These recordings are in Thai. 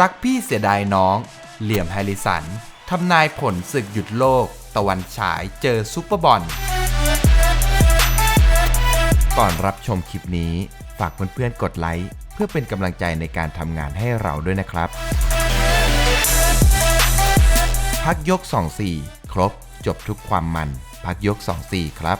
รักพี่เสียดายน้อง เหลี่ยมแฮริสันทำนายผลศึกหยุดโลก ตะวันฉายเจอซุปเปอร์บอล ก่อนรับชมคลิปนี้ ฝากเพื่อนๆกดไลค์เพื่อเป็นกำลังใจในการทำงานให้เราด้วยนะครับ พักยก 24 ครบจบทุกความมัน พักยก 24 ครับ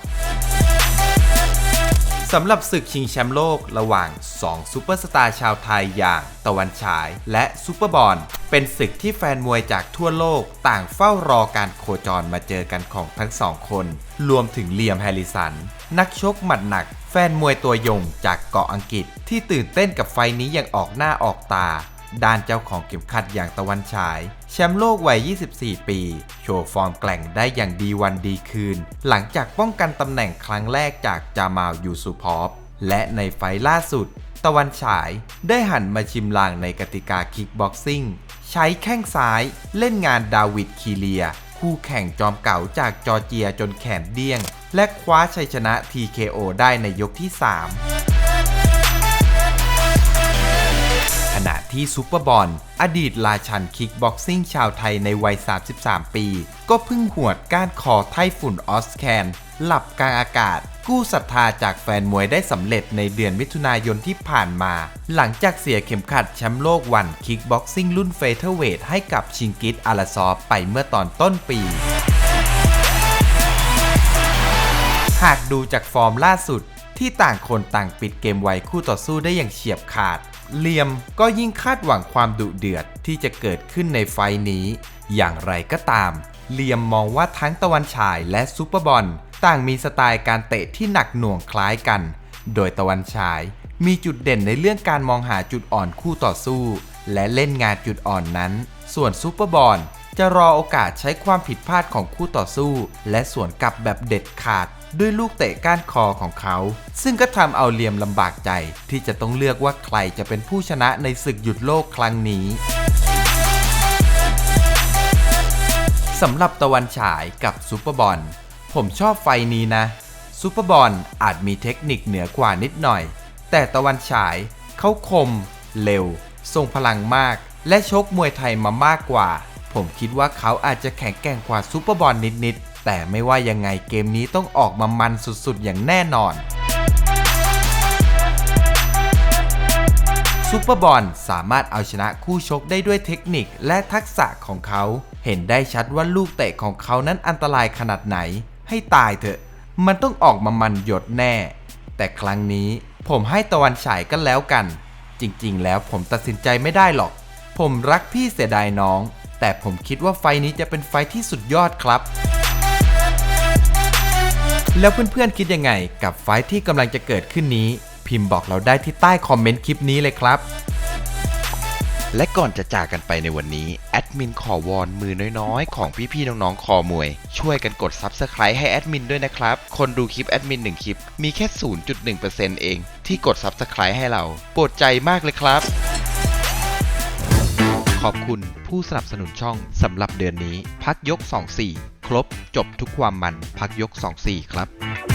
สำหรับศึกชิงแชมป์โลกระหว่าง 2 ซูเปอร์สตาร์ชาวไทยอย่างตะวันฉายและซูเปอร์บอลเป็นศึกที่แฟนมวยจากทั่วโลกต่างเฝ้ารอการโคจรมาเจอกันของทั้งสองคน รวมถึงเลียมแฮริสัน นักชกหมัดหนัก แฟนมวยตัวยงจากเกาะอังกฤษที่ตื่นเต้นกับไฟนี้อย่างออกหน้าออกตา ด้านเจ้าของเข็มขัดอย่างตะวันฉาย แชมป์โลกวัย 24 ปี โชว์ฟอร์มแกร่งได้อย่างดีวันดีคืน หลังจากป้องกันตำแหน่งครั้งแรกจากจามาลยูซูพอฟและในไฟล์ล่าสุด ตะวันฉายได้หันมาชิมลางในกติกาคิกบ็อกซิ่งใช้แข้งซ้ายเล่นงานดาวิดคีเลีย คู่แข่งจอมเก่าจากจอร์เจียจนแขนเดี้ยง และคว้าชัยชนะ TKO ได้ในยกที่ 3 ที่ซูเปอร์บอลอดีตราชันคิกบ็อกซิ่งชาวไทยในวัย 33 ปี ก็เพิ่งหวดก้านคอไต้ฝุ่นออสแคน หลับกลางอากาศ กู้ศรัทธาจากแฟนมวยได้สำเร็จในเดือนมิถุนายนที่ผ่านมา หลังจากเสียเข็มขัดแชมป์โลกวันคิกบ็อกซิ่งรุ่นเฟเธอร์เวทให้กับชิงกิตอาราซอฟไปเมื่อตอนต้นปีหากดูจากฟอร์มล่าสุดที่ต่างคนต่างปิดเกมไวคู่ต่อสู้ได้อย่างเฉียบขาด เลียมก็ยิ่งคาดหวังความดุเดือดที่จะเกิดขึ้นในไฟนี้ อย่างไรก็ตามเลียมมองว่าทั้งตะวันฉายและซูเปอร์บอลต่างมีสไตล์การเตะที่หนักหน่วงคล้ายกัน โดยตะวันฉายมีจุดเด่นในเรื่องการมองหาจุดอ่อนคู่ต่อสู้ และเล่นงานจุดอ่อนนั้น ส่วนซูเปอร์บอลจะรอโอกาสใช้ความผิดพลาดของคู่ต่อสู้ และสวนกลับแบบเด็ดขาด ด้วยลูกเตะก้านคอของเขา ซึ่งก็ทำเอาเลียมลำบากใจ ที่จะต้องเลือกว่าใครจะเป็นผู้ชนะในศึกหยุดโลกครั้งนี้สำหรับตะวันฉายกับซูเปอร์บอลผมชอบไฟนี้นะซูเปอร์บอลอาจมีเทคนิคเหนือกว่านิดหน่อย แต่ตะวันฉายเขาคม เร็ว ทรงพลังมาก และชกมวยไทยมามากกว่า ผมคิดว่าเขาอาจจะแข็งแกร่งกว่าซูเปอร์บอลนิดๆ แต่ไม่ว่ายังไงเกมนี้ต้องออกมามันสุดๆ อย่างแน่นอนซูเปอร์บอลสามารถเอาชนะคู่ชกได้ด้วยเทคนิคและทักษะของเขา เห็นได้ชัดว่าลูกเตะของเขานั้นอันตรายขนาดไหน ให้ตายเถอะ มันต้องออกมามันหยดแน่ แต่ครั้งนี้ผมให้ตะวันฉายกันแล้วกัน จริงๆ แล้วผมตัดสินใจไม่ได้หรอก ผมรักพี่เสียดายน้อง แต่ผมคิดว่าไฟนี้จะเป็นไฟที่สุดยอดครับ แล้วเพื่อนๆคิดยังไง กับไฟที่กำลังจะเกิดขึ้นนี้ พิมพ์บอกเราได้ที่ใต้คอมเมนต์คลิปนี้เลยครับ และก่อนจะจากกันไปในวันนี้ แอดมินขอวอนมือน้อยๆ ของพี่ๆน้องๆคอมวย ช่วยกันกด Subscribe ให้แอดมินด้วยนะครับ คนดูคลิปแอดมิน1คลิป มีแค่ 0.1%เอง ที่กด Subscribe ให้เรา โปรดใจมากเลยครับ ขอบคุณผู้สนับสนุนช่องสำหรับเดือนนี้ พักยก 24 ครบจบทุกความมันพักยก 24 ครับ